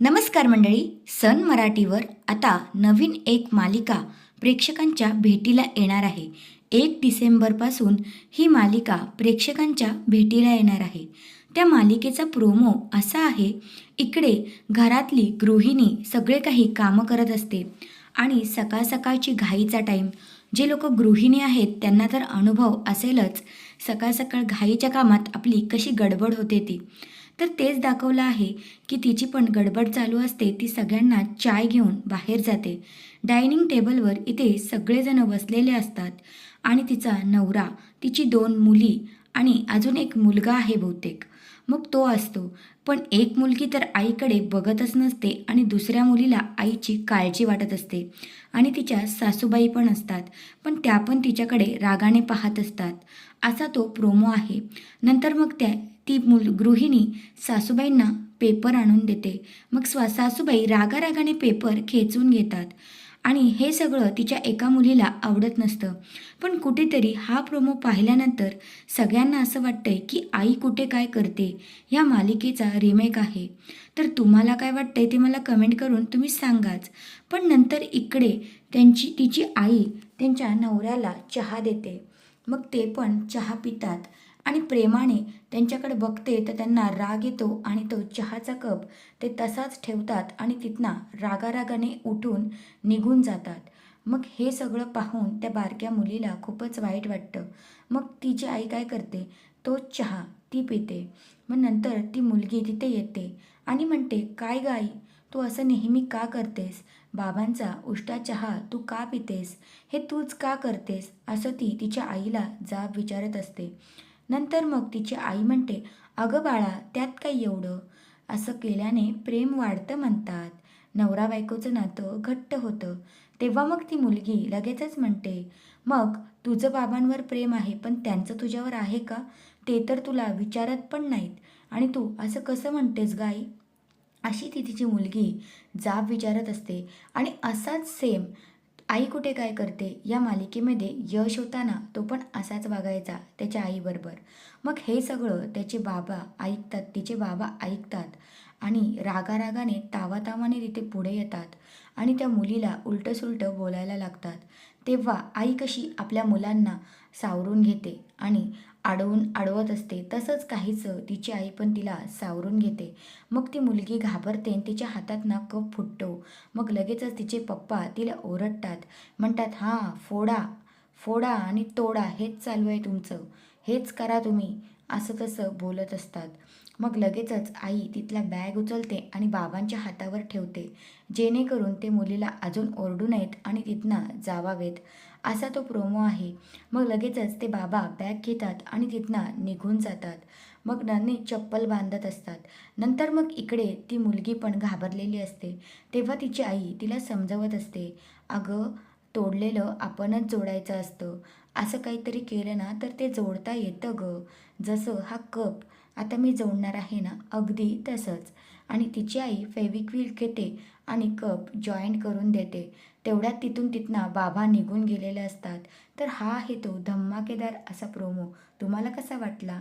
नमस्कार मंडळी सन मराठीवर आता नवीन एक मालिका प्रेक्षकांच्या भेटीला येणार आहे. एक डिसेंबरपासून ही मालिका प्रेक्षकांच्या भेटीला येणार आहे. त्या मालिकेचा प्रोमो असा आहे इकडे घरातली गृहिणी सगळे काही कामं करत असते आणि सकाळ सकाळची घाईचा टाईम जे लोक गृहिणी आहेत त्यांना तर अनुभव असेलच. सकाळ सकाळ घाईच्या कामात आपली कशी गडबड होते ती. तर तेच दाखवलं आहे की तिची पण गडबड चालू असते ती सगळ्यांना चाय घेऊन बाहेर जाते. डायनिंग टेबलवर इथे सगळेजण बसलेले असतात आणि तिचा नवरा तिची दोन मुली आणि अजून एक मुलगा आहे बहुतेक. मग तो असतो. पण एक मुलगी तर आईकडे बघतच नसते आणि दुसऱ्या मुलीला आईची काळजी वाटत असते आणि तिच्या सासूबाई पण असतात पण त्या पण तिच्याकडे रागाने पाहत असतात. असा तो प्रोमो आहे. नंतर मग त्या ती मुल गृहिणी सासूबाईंना पेपर आणून देते. मग स्वा सासूबाई रागारागाने पेपर खेचून घेतात. आणि हे सगळं तिच्या एका मुलीला आवडत नसतं. पण कुठेतरी हा प्रोमो पाहिल्यानंतर सगळ्यांना असं वाटतंय की आई कुठे काय करते ह्या मालिकेचा रिमेक आहे. तर तुम्हाला काय वाटतंय ते मला कमेंट करून तुम्ही सांगाच. पण नंतर इकडे त्यांची तिची आई त्यांच्या नवऱ्याला चहा देते. मग ते पण चहा पितात आणि प्रेमाने त्यांच्याकडे बघते तर त्यांना राग येतो आणि तो चहाचा कप ते तसाच ठेवतात आणि तिथनं रागारागाने उठून निघून जातात. मग हे सगळं पाहून त्या बारक्या मुलीला खूपच वाईट वाटतं. मग तिची आई काय करते? तो चहा ती पिते. मग नंतर ती मुलगी तिथे येते आणि म्हणते काय गाई तू असं नेहमी का करतेस? बाबांचा उष्टा चहा तू का पितेस? हे तूच का करतेस? असं ती तिच्या आईला जाब विचारत असते. नंतर मग तिची आई म्हणते अगं बाळा त्यात काय एवढं? असं केल्याने प्रेम वाढतं म्हणतात. नवरा बायकोचं नातं घट्ट होतं. तेव्हा मग ती मुलगी लगेचच म्हणते मग तुझं बाबांवर प्रेम आहे पण त्यांचं तुझ्यावर आहे का? ते तर तुला विचारत पण नाहीत. आणि तू असं कसं म्हणतेस गाई? अशी ती तिची मुलगी जाब विचारत असते. आणि असाच सेम आई कुठे काय करते या मालिकेमध्ये यश होताना तो पण असाच वागायचा त्याच्या आईबरोबर. मग हे सगळं त्याचे बाबा ऐकतात तिचे बाबा ऐकतात आणि रागारागाने तावातावाने तिथे पुढे येतात आणि त्या मुलीला उलटंसुलटं बोलायला लागतात. तेव्हा आई कशी आपल्या मुलांना सावरून घेते आणि अडवून अडवत असते तसंच काहीचं तिची आई पण तिला सावरून घेते. मग ती मुलगी घाबरते आणि तिच्या हातात ना कप फुटतो. मग लगेचच तिचे पप्पा तिला ओरडतात. म्हणतात हां फोडा फोडा आणि तोडा हेच चालू आहे तुमचं. हेच करा तुम्ही असं तसं बोलत असतात. मग लगेचच आई तिथला बॅग उचलते आणि बाबांच्या हातावर ठेवते. जेणेकरून ते मुलीला अजून ओरडू नयेत आणि तिथनं जावावेत. असा तो प्रोमो आहे. मग लगेचच ते बाबा बॅग घेतात आणि तिथनं निघून जातात. मग नन्नी चप्पल बांधत असतात. नंतर मग इकडे ती मुलगी पण घाबरलेली असते. तेव्हा तिची आई तिला समजवत असते. अगं तोडलेलं आपणच जोडायचं असतं. असं काहीतरी केलं ना तर ते जोडता येतं गं. जसं हा कप आता मी जोडणार आहे ना अगदी तसंच. आणि तिची आई फेविक्विल घेते आणि कप जॉईंट करून देते. तेवढ्यात तिथून तिथनं बाबा निघून गेलेले असतात. तर हा आहे तो धमाकेदार असा प्रोमो. तुम्हाला कसा वाटला?